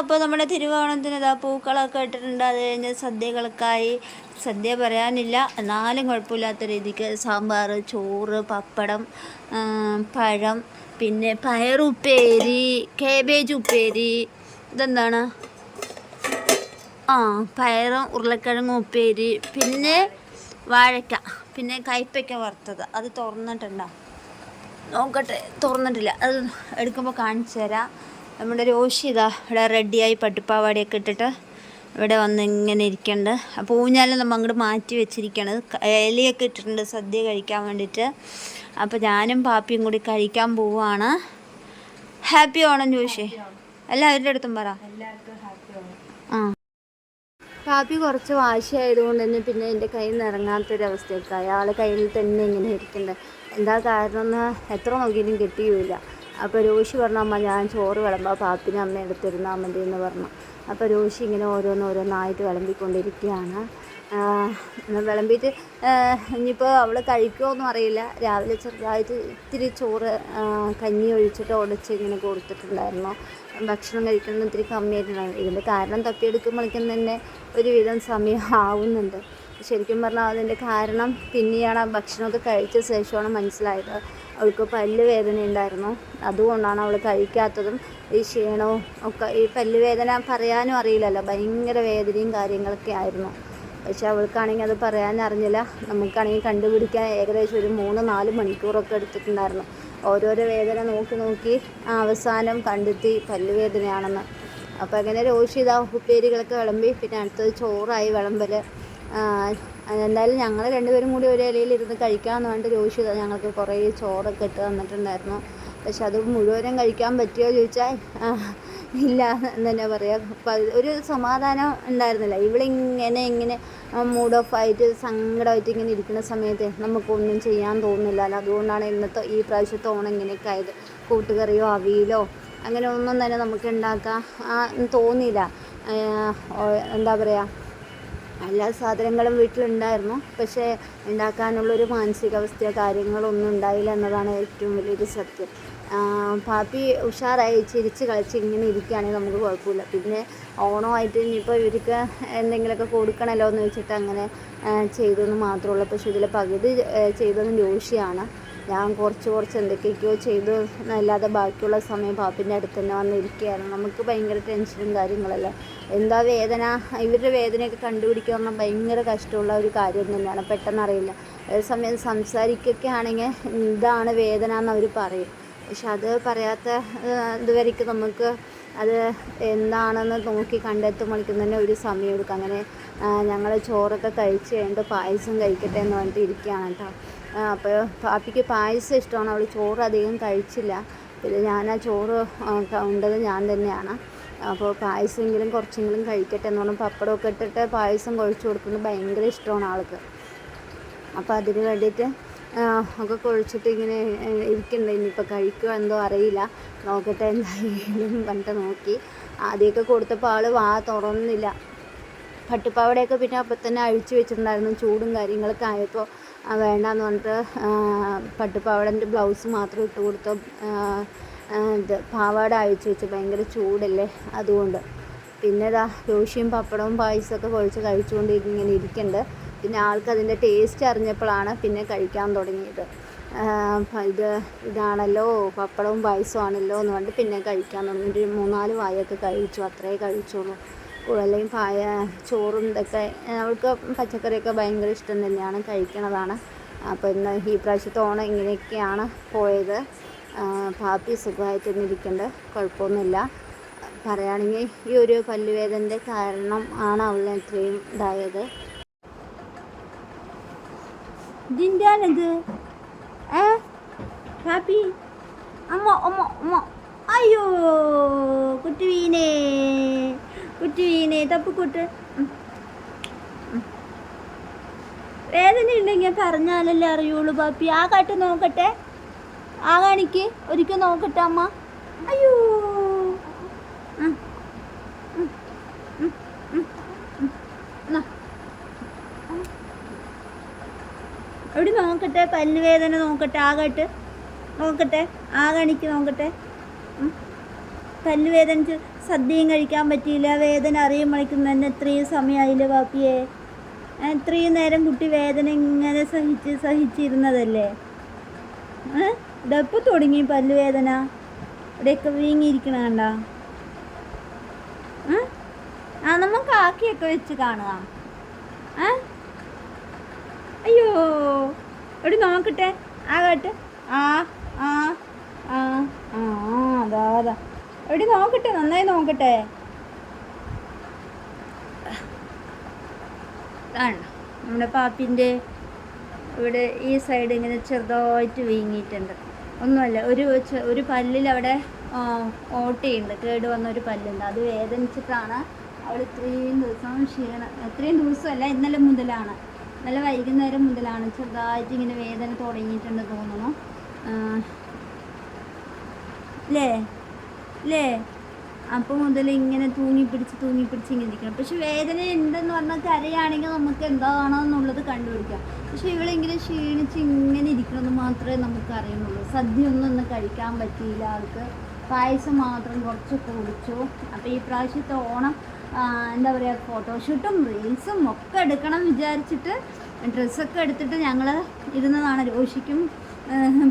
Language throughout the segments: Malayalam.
അപ്പോൾ നമ്മുടെ തിരുവോണത്തിന് ഇതാ പൂക്കളൊക്കെ ഇട്ടിട്ടുണ്ട്. അത് കഴിഞ്ഞ് സദ്യകൾക്കായി സദ്യ പറയാനില്ല. എന്നാലും കുഴപ്പമില്ലാത്ത രീതിക്ക് സാമ്പാർ ചോറ് പപ്പടം പഴം പിന്നെ പയറുപ്പേരി കേബേജ് ഉപ്പേരി ഇതെന്താണ്? ആ പയറും ഉരുളക്കിഴങ്ങും ഉപ്പേരി പിന്നെ വാഴക്ക പിന്നെ കയ്പ്പയ്ക്ക വറുത്തത്. അത് തുറന്നിട്ടുണ്ടോ? നോക്കട്ടെ തുറന്നിട്ടില്ല. അത് എടുക്കുമ്പോൾ കാണിച്ചു തരാം. നമ്മുടെ രോഷി ഇതാ ഇവിടെ റെഡിയായി പട്ടുപ്പാവാടിയൊക്കെ ഇട്ടിട്ട് ഇവിടെ വന്ന് ഇങ്ങനെ ഇരിക്കുന്നുണ്ട് അപ്പോൾ ഊഞ്ഞാലും നമ്മൾ അങ്ങോട്ട് മാറ്റി വെച്ചിരിക്കുകയാണ് ഇലയൊക്കെ ഇട്ടിട്ടുണ്ട് സദ്യ കഴിക്കാൻ വേണ്ടിയിട്ട്. അപ്പോൾ ഞാനും പാപ്പിയും കൂടി കഴിക്കാൻ പോവുകയാണ് ഹാപ്പി ഓണം ജോഷി. എല്ലാവരുടെ അടുത്തും പറ. ആ. പാപ്പി കുറച്ച് വാശിയായതുകൊണ്ട് തന്നെ പിന്നെ എന്റെ കയ്യിൽ നിന്ന് ഇറങ്ങാത്തൊരവസ്ഥയൊക്കെ അയാൾ കയ്യിൽ തന്നെ ഇങ്ങനെ ഇരിക്കുന്നുണ്ട് എന്താ കാരണം എന്ന് എത്ര നോക്കിയിട്ടും കിട്ടിയുമില്ല. അപ്പോൾ രോഷി പറഞ്ഞു അമ്മ ഞാൻ ചോറ് വിളമ്പാ പാപ്പിന് അമ്മ എടുത്തിരുന്നാൽ മതി എന്ന് പറഞ്ഞു. അപ്പോൾ രോഷി ഇങ്ങനെ ഓരോന്ന് ഓരോന്നായിട്ട് വിളമ്പിക്കൊണ്ടിരിക്കുകയാണ്. വിളമ്പിയിട്ട് ഇനിയിപ്പോൾ അവൾ കഴിക്കുമോയെന്നും അറിയില്ല. രാവിലെ ചെറുതായിട്ട് ഇത്തിരി ചോറ് കഞ്ഞി ഒഴിച്ചിട്ട് ഉടച്ച് ഇങ്ങനെ കൊടുത്തിട്ടുണ്ടായിരുന്നു. ഭക്ഷണം കഴിക്കുന്നത് ഇത്തിരി കമ്മിയായിട്ടുണ്ടായിരുന്നു ഇതിന്റെ കാരണം തപ്പിയെടുക്കുമ്പോഴേക്കും തന്നെ ഒരുവിധം സമയം ആവുന്നുണ്ട്. ശരിക്കും പറഞ്ഞാൽ അതിന്റെ കാരണം പിന്നെയാണ് ഭക്ഷണമൊക്കെ കഴിച്ച ശേഷമാണ് മനസ്സിലായത്. അവൾക്ക് പല്ല് വേദന ഉണ്ടായിരുന്നു. അതുകൊണ്ടാണ് അവൾ കഴിക്കാത്തതും ഈ ക്ഷീണവും ഒക്കെ ഈ പല്ല് വേദന പറയാനും അറിയില്ലല്ലോ. ഭയങ്കര വേദനയും കാര്യങ്ങളൊക്കെ ആയിരുന്നു. പക്ഷെ അവൾക്കാണെങ്കിൽ അത് പറയാൻ അറിഞ്ഞില്ല. നമുക്കാണെങ്കിൽ കണ്ടുപിടിക്കാൻ ഏകദേശം ഒരു മൂന്ന് നാല് മണിക്കൂറൊക്കെ എടുത്തിട്ടുണ്ടായിരുന്നു. ഓരോരോ വേദന നോക്കി നോക്കി അവസാനം കണ്ടെത്തി പല്ലുവേദനയാണെന്ന്. അപ്പോൾ അങ്ങനെ രോഷിത ഉപ്പേരികളൊക്കെ വിളമ്പി പിന്നെ അടുത്തത് ചോറായി വിളമ്പൽ എന്തായാലും ഞങ്ങൾ രണ്ടുപേരും കൂടി ഒരു ഇലയിൽ ഇരുന്ന് കഴിക്കാമെന്ന് പറഞ്ഞിട്ട് ചോദിച്ചു. ഞങ്ങൾക്ക് കുറേ ചോറൊക്കെ ഇട്ട് തന്നിട്ടുണ്ടായിരുന്നു. പക്ഷെ അത് മുഴുവനും കഴിക്കാൻ പറ്റുമോ ചോദിച്ചാൽ ഇല്ല എന്ന് തന്നെ പറയാം. ഒരു സമാധാനം ഉണ്ടായിരുന്നില്ല. ഇവളിങ്ങനെ ഇങ്ങനെ മൂഡ് ഓഫ് ആയിട്ട് സങ്കടമായിട്ട് ഇങ്ങനെ ഇരിക്കുന്ന സമയത്ത് നമുക്കൊന്നും ചെയ്യാൻ തോന്നുന്നില്ല. അതുകൊണ്ടാണ് ഇന്നത്തെ ഈ പ്രാവശ്യത്തെ ഓണം ഇങ്ങനെയൊക്കെ ആയത്. കൂട്ടുകറിയോ അവിയലോ അങ്ങനെ ഒന്നും തന്നെ നമുക്ക് ഉണ്ടാക്കാൻ തോന്നിയില്ല. എന്താ പറയുക എല്ലാ സാധനങ്ങളും വീട്ടിലുണ്ടായിരുന്നു. പക്ഷേ ഉണ്ടാക്കാനുള്ളൊരു മാനസികാവസ്ഥയോ കാര്യങ്ങളോ ഒന്നും ഉണ്ടായില്ല എന്നതാണ് ഏറ്റവും വലിയൊരു സത്യം. പാപ്പി ഉഷാറായി ചിരിച്ച് കളിച്ച് ഇങ്ങനെ ഇരിക്കുകയാണെങ്കിൽ നമുക്ക് കുഴപ്പമില്ല. പിന്നെ ഓണോ ആയിട്ട് ഇനിയിപ്പോൾ ഇവർക്ക് എന്തെങ്കിലുമൊക്കെ കൊടുക്കണമല്ലോ എന്ന് വെച്ചിട്ട് അങ്ങനെ ചെയ്തതെന്ന് മാത്രമേ ഉള്ളൂ. പക്ഷേ ഇതിൽ പകുതി ചെയ്തതെന്ന് ചെയ്തത് ജോഷിയാണ് ഞാൻ കുറച്ച് കുറച്ച് എന്തൊക്കെയൊക്കെയോ ചെയ്തു. എന്നല്ലാതെ ബാക്കിയുള്ള സമയം പാപ്പിന്റെ അടുത്ത് തന്നെ വന്നിരിക്കുകയാണ്. നമുക്ക് ഭയങ്കര ടെൻഷനും കാര്യങ്ങളല്ലേ. എന്താ വേദന? ഇവരുടെ വേദനയൊക്കെ കണ്ടുപിടിക്കുക പറഞ്ഞാൽ ഭയങ്കര കഷ്ടമുള്ള ഒരു കാര്യം തന്നെയാണ്. പെട്ടെന്ന് അറിയില്ല. അതേസമയം സംസാരിക്കൊക്കെ ആണെങ്കിൽ ഇതാണ് വേദന എന്ന് അവർ പറയും. പക്ഷെ അത് പറയാത്ത ഇതുവരേക്കും നമുക്ക് അത് എന്താണെന്ന് നോക്കി കണ്ടെത്തുമ്പോഴേക്കും തന്നെ ഒരു സമയം എടുക്കും. അങ്ങനെ ഞങ്ങൾ ചോറൊക്കെ കഴിച്ച് കഴിഞ്ഞിട്ട് പായസം കഴിക്കട്ടെ എന്ന് പറഞ്ഞിട്ട് ഇരിക്കുകയാണ് കേട്ടോ. അപ്പോൾ പാപ്പിക്ക് പായസം ഇഷ്ടമാണ്. അവൾ ചോറ് അധികം കഴിച്ചില്ല. പിന്നെ ഞാൻ ആ ചോറ് ഉണ്ടത് ഞാൻ തന്നെയാണ്. അപ്പോൾ പായസമെങ്കിലും കുറച്ചെങ്കിലും കഴിക്കട്ടെ എന്ന് പറഞ്ഞാൽ പപ്പടമൊക്കെ ഇട്ടിട്ട് പായസം കുഴച്ച് കൊടുക്കുന്നത് ഭയങ്കര ഇഷ്ടമാണ് ആൾക്ക്. അപ്പോൾ അതിന് വേണ്ടിയിട്ട് ഒക്കെ കുഴിച്ചിട്ട് ഇങ്ങനെ ഏഹ്, ഇരിക്കുന്നുണ്ട്. ഇനിയിപ്പോൾ കഴിക്കുമോ എന്തോ അറിയില്ല. നോക്കട്ടെ എന്തായാലും പണ്ട് നോക്കി. ആദ്യമൊക്കെ കൊടുത്തപ്പോൾ ആൾ വാ തുറന്നില്ല. പട്ടുപ്പാവടയൊക്കെ പിന്നെ അപ്പം തന്നെ അഴിച്ചു വെച്ചിട്ടുണ്ടായിരുന്നു. ചൂടും കാര്യങ്ങളൊക്കെ ആയപ്പോൾ വേണ്ടാന്ന് പറഞ്ഞിട്ട് പട്ടുപാവാടന്റെ ബ്ലൗസ് മാത്രം ഇട്ട് കൊടുത്തു ഇത് പാവാട അഴിച്ചു വെച്ച് ഭയങ്കര ചൂടല്ലേ അതുകൊണ്ട്. പിന്നെ ഇതാ ദോശയും പപ്പടവും പായസമൊക്കെ കുഴച്ച് കഴിച്ചുകൊണ്ട് ഇങ്ങനെ ഇരിക്കുന്നുണ്ട് പിന്നെ ആൾക്ക് അതിന്റെ ടേസ്റ്റ് അറിഞ്ഞപ്പോഴാണ് പിന്നെ കഴിക്കാൻ തുടങ്ങിയത്. ഇത് ഇതാണല്ലോ പപ്പടവും പായസമാണല്ലോ എന്ന് പറഞ്ഞിട്ട് പിന്നെ കഴിക്കാൻ തുടങ്ങി. ഒരു മൂന്നാൽ വായൊക്കെ കഴിച്ചു അത്രേ കഴിച്ചുള്ളൂ. അല്ലെങ്കിൽ പായ ചോറും ഇതൊക്കെ അവൾക്ക് പച്ചക്കറിയൊക്കെ ഭയങ്കര ഇഷ്ടം തന്നെയാണ് കഴിക്കണതാണ്. അപ്പോൾ ഇന്ന് ഈ പ്രാവശ്യത്തെ ഓണം ഇങ്ങനെയൊക്കെയാണ് പോയത്. പാപ്പി സുഖമായിട്ട് ഇരിക്കേണ്ട കുഴപ്പമൊന്നുമില്ല. പറയുകയാണെങ്കിൽ ഈ ഒരു പല്ലുവേദന്റെ കാരണം ആണ് അവൾ ഇത്രയും ഇതായത്. അമ്മ അമ്മ അമ്മ. അയ്യോ കുട്ടി വീണേ കുട്ടി വീണേ തപ്പിക്കൂട്ട്. വേദന ഉണ്ടെങ്കിൽ പറഞ്ഞാലല്ലേ അറിയുള്ളൂ പാപ്പി. ആ കാട്ട് നോക്കട്ടെ. ആ കാണിക്ക് ഒരിക്കൽ നോക്കട്ടെ അമ്മ. അയ്യോ. എവിടെ നോക്കട്ടെ പല്ലുവേദന നോക്കട്ടെ നോക്കട്ടെ ആകട്ട് നോക്കട്ടെ ആ കാണിക്ക് നോക്കട്ടെ. ഉം. പല്ല് സദ്യയും കഴിക്കാൻ പറ്റിയില്ല വേദന അറിയുമ്പോഴേക്കും തന്നെ ഇത്രയും സമയമായില്ലേ ബാപ്പിയെ ഇത്രയും നേരം കുട്ടി വേദന ഇങ്ങനെ സഹിച്ച് സഹിച്ചിരുന്നതല്ലേ? ഇതെപ്പോൾ തുടങ്ങി പല്ലുവേദന? ഇവിടെയൊക്കെ വീങ്ങിയിരിക്കണ കണ്ട? ആ നമുക്ക് ആക്കിയൊക്കെ വെച്ച് കാണുക അയ്യോ എടി നോക്കട്ടെ ആകട്ടെ. ആ ആ ആ ആ അതാ അതാ. എടി നോക്കട്ടെ നന്നായി നോക്കട്ടെ. നമ്മുടെ പാപ്പിന്റെ ഇവിടെ ഈ സൈഡ് ഇങ്ങനെ ചെറുതായിട്ട് വീങ്ങിയിട്ടുണ്ട്. ഒന്നുമല്ല ഒരു ഒരു പല്ലിൽ അവിടെ ഓട്ടയുണ്ട്. കേട് വന്ന ഒരു പല്ലുണ്ട്. അത് വേദനിച്ചിട്ടാണ് അവൾ ഇത്രയും ദിവസം ക്ഷീണം ഇത്രയും ദിവസമല്ല ഇന്നലെ മുതലാണ്. ഇന്നലെ വൈകുന്നേരം മുതലാണ് ചെറുതായിട്ട് ഇങ്ങനെ വേദന തുടങ്ങിയിട്ടുണ്ട് തോന്നുന്നു. അല്ലേ അല്ലേ അപ്പം മുതൽ ഇങ്ങനെ തൂങ്ങി പിടിച്ച് തൂങ്ങി പിടിച്ച് ഇങ്ങനെ ഇരിക്കണം പക്ഷെ വേദന ഉണ്ടെന്ന് പറഞ്ഞാൽ കരയാണെങ്കിൽ നമുക്ക് എന്താണെന്നുള്ളത് കണ്ടുപിടിക്കാം. പക്ഷെ ഇവളിങ്ങനെ ക്ഷീണിച്ച് ഇങ്ങനെ ഇരിക്കണമെന്ന് മാത്രമേ നമുക്ക് അറിയുന്നുള്ളൂ. സദ്യ ഒന്നും ഇന്ന് കഴിക്കാൻ പറ്റിയില്ല. ആൾക്ക് പായസം മാത്രം കുറച്ച് കുടിച്ചു. അപ്പോൾ ഈ പ്രാവശ്യത്തെ ഓണം എന്താ പറയുക ഫോട്ടോഷൂട്ടും റീൽസും ഒക്കെ എടുക്കണം വിചാരിച്ചിട്ട് ഡ്രസ്സൊക്കെ എടുത്തിട്ട് ഞങ്ങൾ ഇരുന്നതാണ് രോഷിക്കും.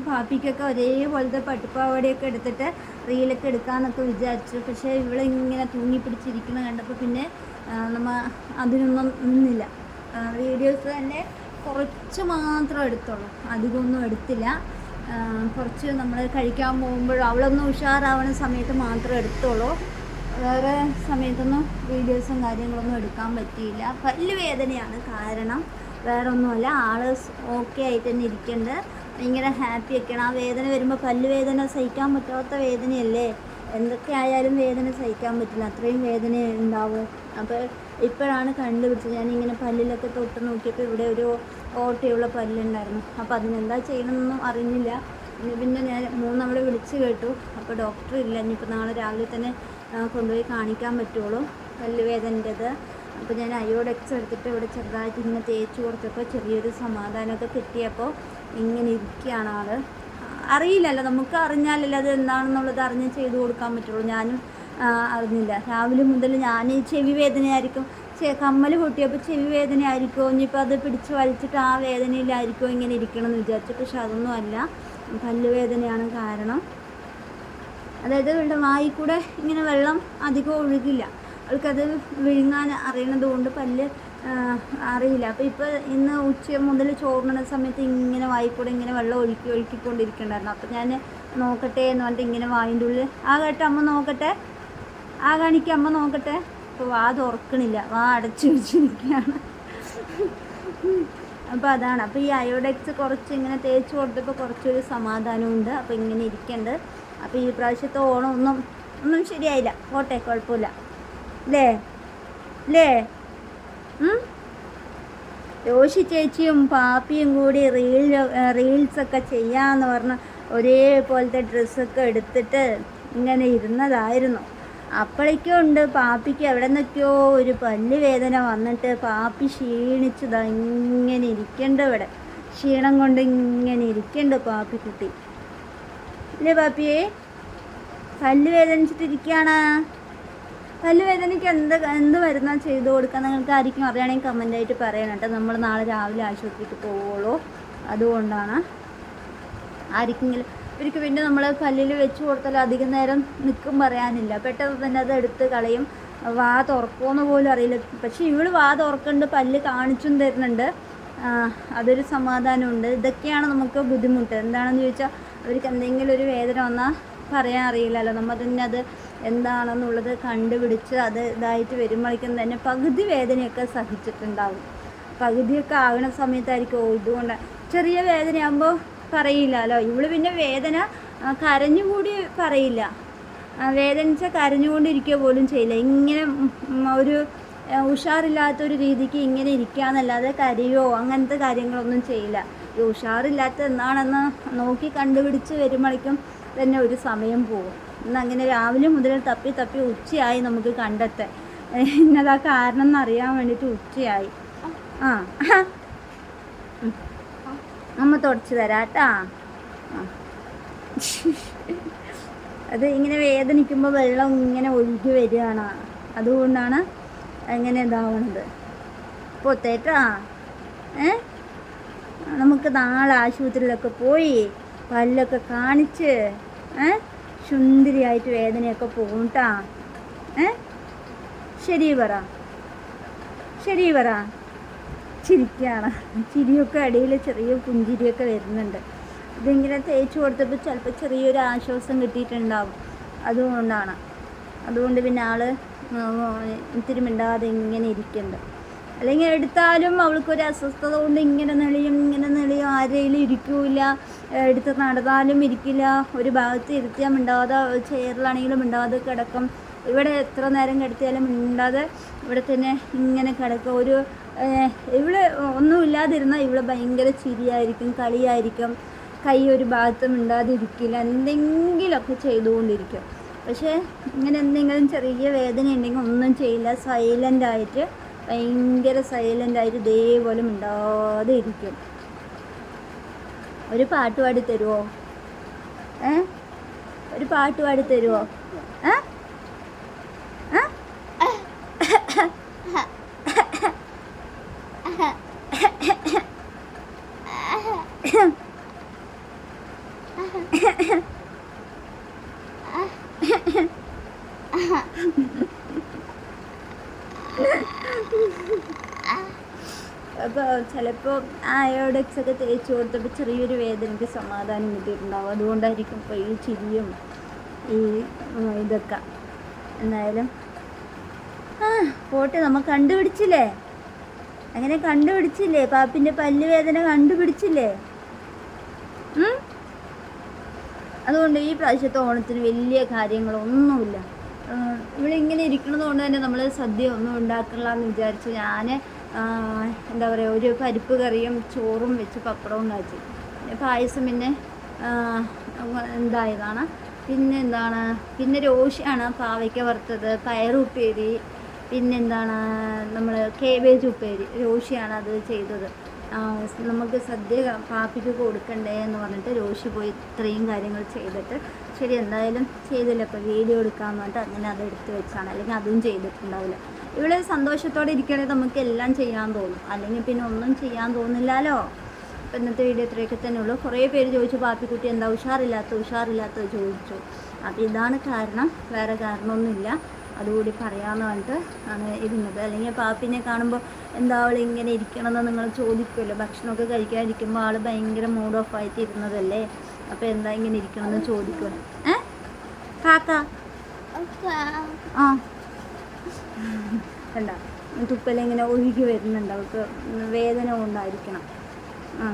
പാപ്പിക്കൊക്കെ ഒരേപോലത്തെ പട്ടുപാവാടയൊക്കെ എടുത്തിട്ട് റീലൊക്കെ എടുക്കാമെന്നൊക്കെ വിചാരിച്ചു. പക്ഷേ ഇവളിങ്ങനെ ഇങ്ങനെ തൂങ്ങിപ്പിടിച്ചിരിക്കുന്നത് കണ്ടപ്പോൾ പിന്നെ നമ്മൾ നമ്മ അതിനൊന്നും നിന്നില്ല. വീഡിയോസ് തന്നെ കുറച്ച് മാത്രം എടുത്തോളൂ അധികമൊന്നും എടുത്തില്ല. കുറച്ച് നമ്മൾ കഴിക്കാൻ പോകുമ്പോൾ അവളൊന്ന് ഉഷാറാവുന്ന സമയത്ത് മാത്രം എടുത്തോളൂ വേറെ സമയത്തൊന്നും വീഡിയോസും കാര്യങ്ങളൊന്നും എടുക്കാൻ പറ്റിയില്ല. പല്ല് വേദനയാണ് കാരണം വേറൊന്നുമല്ല. ആൾ ഓക്കെ ആയിട്ട് തന്നെ ഇരിക്കുന്നുണ്ട് ഭയങ്കര ഹാപ്പി ഒക്കെയാണ് ആ വേദന വരുമ്പോൾ പല്ലുവേദന സഹിക്കാൻ പറ്റാത്ത വേദനയല്ലേ? എന്തൊക്കെ ആയാലും വേദന സഹിക്കാൻ പറ്റില്ല. അത്രയും വേദന ഉണ്ടാവും. അപ്പോൾ ഇപ്പോഴാണ് കണ്ടുപിടിച്ചത്. ഞാനിങ്ങനെ പല്ലിലൊക്കെ തൊട്ട് നോക്കിയപ്പോൾ ഇവിടെ ഒരു ഓട്ടയുള്ള പല്ലുണ്ടായിരുന്നു. അപ്പോൾ അതിനെന്താ ചെയ്യണമെന്നൊന്നും അറിഞ്ഞില്ല. പിന്നെ ഞാൻ മൂന്നവിടെ വിളിച്ച് കേട്ടു. അപ്പോൾ ഡോക്ടർ ഇല്ല. ഇനിയിപ്പോൾ നാളെ രാവിലെ തന്നെ കൊണ്ടുപോയി കാണിക്കാൻ പറ്റുള്ളൂ. പല്ല് വേദനന്റെത്. അപ്പോൾ ഞാൻ അയോഡെക്സ് എടുത്തിട്ട് ഇവിടെ ചെറുതായിട്ട് ഇങ്ങനെ തേച്ച് കൊടുത്തപ്പോൾ ചെറിയൊരു സമാധാനമൊക്കെ കിട്ടിയപ്പോൾ ഇങ്ങനെ ഇരിക്കുകയാണ് ആൾ അറിയില്ലല്ലോ നമുക്ക് അറിഞ്ഞാലല്ലോ അത് എന്താണെന്നുള്ളത് അറിഞ്ഞ് ചെയ്തു കൊടുക്കാൻ പറ്റുള്ളൂ. ഞാനും അറിഞ്ഞില്ല. രാവിലെ മുതൽ ഞാൻ ചെവി വേദനയായിരിക്കും. കമ്മൽ പൊട്ടിയപ്പോൾ ചെവി വേദനയായിരിക്കുമോ ഇനിയിപ്പോൾ അത് പിടിച്ച് വലിച്ചിട്ട് ആ വേദനയിലായിരിക്കുമോ ഇങ്ങനെ ഇരിക്കണം എന്ന് വിചാരിച്ചു. പക്ഷെ അതൊന്നും അല്ല. പല്ലുവേദനയാണ് കാരണം. അതായത് ഇവിടെ വായിൽ കൂടെ ഇങ്ങനെ വെള്ളം അധികം ഒഴുകില്ല. അവൾക്കത് വിഴുങ്ങാൻ അറിയണത് കൊണ്ട് പല്ല് അറിയില്ല. അപ്പോൾ ഇപ്പോൾ ഇന്ന് ഉച്ച മുതൽ ചോറിന സമയത്ത് ഇങ്ങനെ വായിക്കൂടെ ഇങ്ങനെ വെള്ളം ഒഴുക്കി ഒഴുക്കിക്കൊണ്ടിരിക്കണ്ടായിരുന്നു. അപ്പോൾ ഞാൻ നോക്കട്ടെ എന്ന് പറഞ്ഞിട്ട് ഇങ്ങനെ വായിന്റെ ഉള്ളിൽ ആ കേട്ടോ അമ്മ നോക്കട്ടെ. ആ കാണിക്ക് അമ്മ നോക്കട്ടെ. അപ്പോൾ വാ തുറക്കണില്ല വാ അടച്ചു വെച്ചിരിക്കുകയാണ്. അപ്പോൾ അതാണ്. അപ്പോൾ ഈ അയോഡെക്സ് കുറച്ച് ഇങ്ങനെ തേച്ച് കൊടുത്തപ്പോൾ കുറച്ചൊരു സമാധാനമുണ്ട് അപ്പോൾ ഇങ്ങനെ ഇരിക്കേണ്ടത് അപ്പോൾ ഈ പ്രാവശ്യത്തെ ഓണം ഒന്നും ഒന്നും ശരിയായില്ല. പോട്ടെ കുഴപ്പമില്ല. അല്ലേ അല്ലേ? രോഷി ചേച്ചിയും പാപ്പിയും കൂടി റീൽ റീൽസൊക്കെ ചെയ്യാന്ന് പറഞ്ഞ് ഒരേപോലത്തെ ഡ്രസ്സൊക്കെ എടുത്തിട്ട് ഇങ്ങനെ ഇരുന്നതായിരുന്നു. അപ്പോഴേക്കും ഉണ്ട് പാപ്പിക്ക് എവിടെ നിന്നൊക്കെയോ ഒരു പല്ല് വേദന വന്നിട്ട് പാപ്പി ക്ഷീണിച്ചതാ ഇങ്ങനെ ഇരിക്കണ്ട ഇവിടെ. ക്ഷീണം കൊണ്ട് ഇങ്ങനെ ഇരിക്കണ്ട് പാപ്പിക്കുട്ടി അല്ലേ പാപ്പിയെ? പല്ല് വേദനിച്ചിട്ടിരിക്കുകയാണ് പല്ല് വേദനയ്ക്ക് എന്ത് എന്ത് മരുന്നാ ചെയ്ത് കൊടുക്കാൻ നിങ്ങൾക്ക് ആയിരിക്കും അറിയണമെങ്കിൽ കമന്റായിട്ട് പറയണം കേട്ടോ. നമ്മൾ നാളെ രാവിലെ ആശുപത്രിക്ക് പോവുള്ളൂ. അതുകൊണ്ടാണ് ആർക്കെങ്കിലും ഇവർക്ക് പിന്നെ നമ്മൾ പല്ലിൽ വെച്ച് കൊടുത്താൽ അധികം നേരം നിൽക്കും പറയാനില്ല. പെട്ടെന്ന് തന്നെ അത് എടുത്ത് കളയും. വാ തുറക്കുമെന്ന് പോലും അറിയില്ല. പക്ഷേ ഇവൾ വാ തുറക്കുന്നുണ്ട് പല്ല് കാണിച്ചും തരുന്നുണ്ട്. അതൊരു സമാധാനമുണ്ട്. ഇതൊക്കെയാണ് നമുക്ക് ബുദ്ധിമുട്ട്. എന്താണെന്ന് ചോദിച്ചാൽ അവർക്ക് എന്തെങ്കിലും ഒരു വേദന വന്നാൽ പറയാൻ അറിയില്ലല്ലോ. നമ്മൾ തന്നെ അത് എന്താണെന്നുള്ളത് കണ്ടുപിടിച്ച് അത് ഇതായിട്ട് വരുമ്പോഴേക്കും തന്നെ പകുതി വേദനയൊക്കെ സഹിച്ചിട്ടുണ്ടാവും. പകുതിയൊക്കെ ആകുന്ന സമയത്തായിരിക്കും. ഓ ഇതുകൊണ്ട് ചെറിയ വേദനയാകുമ്പോൾ പറയില്ലല്ലോ. ഇവൾ പിന്നെ വേദന കരഞ്ഞുകൂടി പറയില്ല. വേദനിച്ച കരഞ്ഞുകൊണ്ടിരിക്കുക പോലും ചെയ്യില്ല. ഇങ്ങനെ ഒരു ഉഷാറില്ലാത്തൊരു രീതിക്ക് ഇങ്ങനെ ഇരിക്കാന്നല്ലാതെ കരയോ അങ്ങനത്തെ കാര്യങ്ങളൊന്നും ചെയ്യില്ല. ഈ ഉഷാറില്ലാത്ത എന്താണെന്ന് നോക്കി കണ്ടുപിടിച്ച് വരുമ്പോഴേക്കും തന്നെ ഒരു സമയം പോകും. ഇന്ന് അങ്ങനെ രാവിലെ മുതൽ തപ്പി തപ്പി ഉച്ചയായി നമുക്ക് കണ്ടെത്താൻ. ഇന്നതാ കാരണം എന്നറിയാൻ വേണ്ടിയിട്ട് ഉച്ചയായി. ആ. അമ്മ തുടച്ച് തരാട്ടാ അത് ഇങ്ങനെ വേദനിക്കുമ്പോൾ വെള്ളം ഇങ്ങനെ ഒഴുകി വരികയാണ്. അതുകൊണ്ടാണ് അങ്ങനെ ഇതാവുന്നത് പൊത്തേട്ടാ ഏ? നമുക്ക് നാളെ ആശുപത്രിയിലൊക്കെ പോയി പല്ലൊക്കെ കാണിച്ച് ഏ? സുന്ദരിയായിട്ട് വേദനയൊക്കെ പോകും കേട്ടാ ഏ? ശരി പറ. ശരി പറ. ചിരിക്കുകയാണ് ചിരിയൊക്കെ ഇടയിൽ ചെറിയ പുഞ്ചിരിയൊക്കെ വരുന്നുണ്ട്. ഇതിങ്ങനെ തേച്ച് കൊടുത്തപ്പോൾ ചിലപ്പോൾ ചെറിയൊരു ആശ്വാസം കിട്ടിയിട്ടുണ്ടാവും. അതുകൊണ്ടാണ്. അതുകൊണ്ട് പിന്നെ ആൾ ഇത്തിരി മിണ്ടാതെ ഇങ്ങനെ ഇരിക്കുന്നുണ്ട് അല്ലെങ്കിൽ എടുത്താലും അവൾക്കൊരു അസ്വസ്ഥത കൊണ്ട് ഇങ്ങനെ നെളിയും ഇങ്ങനെ നെളിയും ആരെയും ഇരിക്കൂല. എടുത്ത് നടന്നാലും ഇരിക്കില്ല. ഒരു ഭാഗത്ത് ഇരുത്തിയാൽ മിണ്ടാതെ ചെയറിലാണെങ്കിലും മിണ്ടാതെ കിടക്കും. ഇവിടെ എത്ര നേരം കിടത്തിയാലും മിണ്ടാതെ ഇവിടെ തന്നെ ഇങ്ങനെ കിടക്കും. ഒരു ഇവൾ ഒന്നുമില്ലാതിരുന്നാൽ ഇവൾ ഭയങ്കര ചിരിയായിരിക്കും കളിയായിരിക്കും. കൈ ഒരു ഭാഗത്ത് മിണ്ടാതെ ഇരിക്കില്ല. എന്തെങ്കിലുമൊക്കെ ചെയ്തുകൊണ്ടിരിക്കും. പക്ഷേ ഇങ്ങനെ എന്തെങ്കിലും ചെറിയ വേദന ഉണ്ടെങ്കിൽ ഒന്നും ചെയ്യില്ല. സൈലന്റ് ആയിട്ട് ഭയങ്കര സൈലന്റ് ആയിട്ട് ഇതേപോലെ മിണ്ടാതെ ഇരിക്കും. ഒരു പാട്ട് പാടി തരുമോ ഏ? ഒരു പാട്ട് പാടി തരുമോ ഏ? അപ്പോൾ ചിലപ്പോൾ അയോഡക്സ് ഒക്കെ തേച്ച് കൊടുത്തപ്പോൾ ചെറിയൊരു വേദനയ്ക്ക് സമാധാനം കിട്ടിയിട്ടുണ്ടാവും. അതുകൊണ്ടായിരിക്കും ഇപ്പോൾ ഈ ചിരിയും ഈ ഇതൊക്കെ. എന്തായാലും ആ പോട്ടെ നമ്മൾ കണ്ടുപിടിച്ചില്ലേ? അങ്ങനെ കണ്ടുപിടിച്ചില്ലേ? പാപ്പിന്റെ പല്ല് വേദന കണ്ടുപിടിച്ചില്ലേ? അതുകൊണ്ട് ഈ പ്രാവശ്യത്തെ ഓണത്തിന് വലിയ കാര്യങ്ങളൊന്നുമില്ല. ഇവിടെ കൊണ്ട് തന്നെ നമ്മൾ സദ്യ ഒന്നും ഉണ്ടാക്കില്ല എന്ന് വിചാരിച്ച് ഞാൻ എന്താ പറയുക ഒരു പരിപ്പ് കറിയും ചോറും വെച്ച് പപ്പടവും ഉണ്ടാക്കി. പായസം പിന്നെ എന്തായതാണ്? പിന്നെ എന്താണ്? പിന്നെ രോഷിയാണ് പാവയ്ക്ക വറുത്തത് പയറുപ്പേരി പിന്നെന്താണ് നമ്മൾ കേബേജ് ഉപ്പേരി രോഷിയാണ് അത് ചെയ്തത്. നമുക്ക് സദ്യ പാപ്പിക്ക് കൊടുക്കണ്ടേ എന്ന് പറഞ്ഞിട്ട് രോഷി പോയി ഇത്രയും കാര്യങ്ങൾ ചെയ്തിട്ട് ശരി എന്തായാലും ചെയ്തില്ല. ഇപ്പോൾ വീഡിയോ എടുക്കാമെന്ന് പറഞ്ഞിട്ട് അങ്ങനെ അത് എടുത്ത് വെച്ചാണ്. അല്ലെങ്കിൽ അതും ചെയ്തിട്ടുണ്ടാവില്ല. ഇവിടെ സന്തോഷത്തോടെ ഇരിക്കുകയാണെങ്കിൽ നമുക്ക് എല്ലാം ചെയ്യാൻ തോന്നും. അല്ലെങ്കിൽ പിന്നെ ഒന്നും ചെയ്യാൻ തോന്നില്ലല്ലോ അപ്പോൾ ഇന്നത്തെ വീഡിയോ ഇത്രയൊക്കെ തന്നെ ഉള്ളൂ. കുറേ പേര് ചോദിച്ചു പാപ്പിക്കുട്ടി എന്താ? ഉഷാറില്ലാത്ത ഉഷാറില്ലാത്ത ചോദിച്ചു. അപ്പോൾ ഇതാണ് കാരണം. വേറെ കാരണമൊന്നുമില്ല. അതുകൂടി പറയാമെന്ന് പറഞ്ഞിട്ട് ആണ് ഇരുന്നത്. അല്ലെങ്കിൽ പാപ്പിനെ കാണുമ്പോൾ എന്താ അവൾ ഇങ്ങനെ ഇരിക്കണമെന്ന് നിങ്ങൾ ചോദിക്കുമല്ലോ. ഭക്ഷണമൊക്കെ കഴിക്കാതിരിക്കുമ്പോൾ ആൾ ഭയങ്കര മൂഡ് ഓഫ് ആയിട്ട് ഇരുന്നതല്ലേ? അപ്പോൾ എന്താ ഇങ്ങനെ ഇരിക്കണമെന്ന് ചോദിക്കുമല്ലോ ഏ? കാക്ക ആ. കണ്ട? തുപ്പലിങ്ങനെ ഒഴുകി വരുന്നുണ്ട്. അവൾക്ക് വേദന കൊണ്ടായിരിക്കണം. ആ.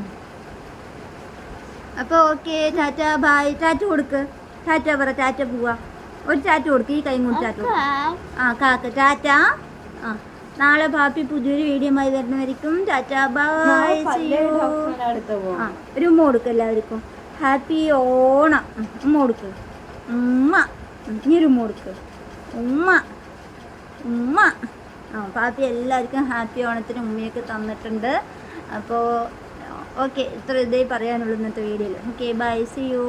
അപ്പോൾ ഓക്കെ ടാറ്റ ബായ് ടാറ്റ കൊടുക്ക്. ടാറ്റ പറ ടാറ്റ പോവാ. ഒരു ചാറ്റ് കൊടുക്ക് ഈ കൈ കൊണ്ട് ചാറ്റ് ആ കാക്ക ടാറ്റ. ആ നാളെ പാപ്പി പുതിയൊരു വീഡിയോ ആയി വരുന്നവരിക്കും. ടാറ്റ ബായ് ആ ഒരു ഉമ്മ കൊടുക്കും എല്ലാവർക്കും. ഹാപ്പി ഓണം. ഉമ്മ കൊടുക്ക്. ഉമ്മ. ഇനി ഒരു ഉമ്മ കൊടുക്ക്. ഉമ്മ. ഉമ്മ. ആ പാപ്പി എല്ലാവർക്കും ഹാപ്പി ഓണത്തിന് ഉമ്മയൊക്കെ തന്നിട്ടുണ്ട്. അപ്പോൾ ഓക്കെ ഇത്ര ഇതേ പറയാനുള്ളൂ ഇന്നത്തെ വീഡിയോയിൽ ഓക്കെ ബൈ സി യു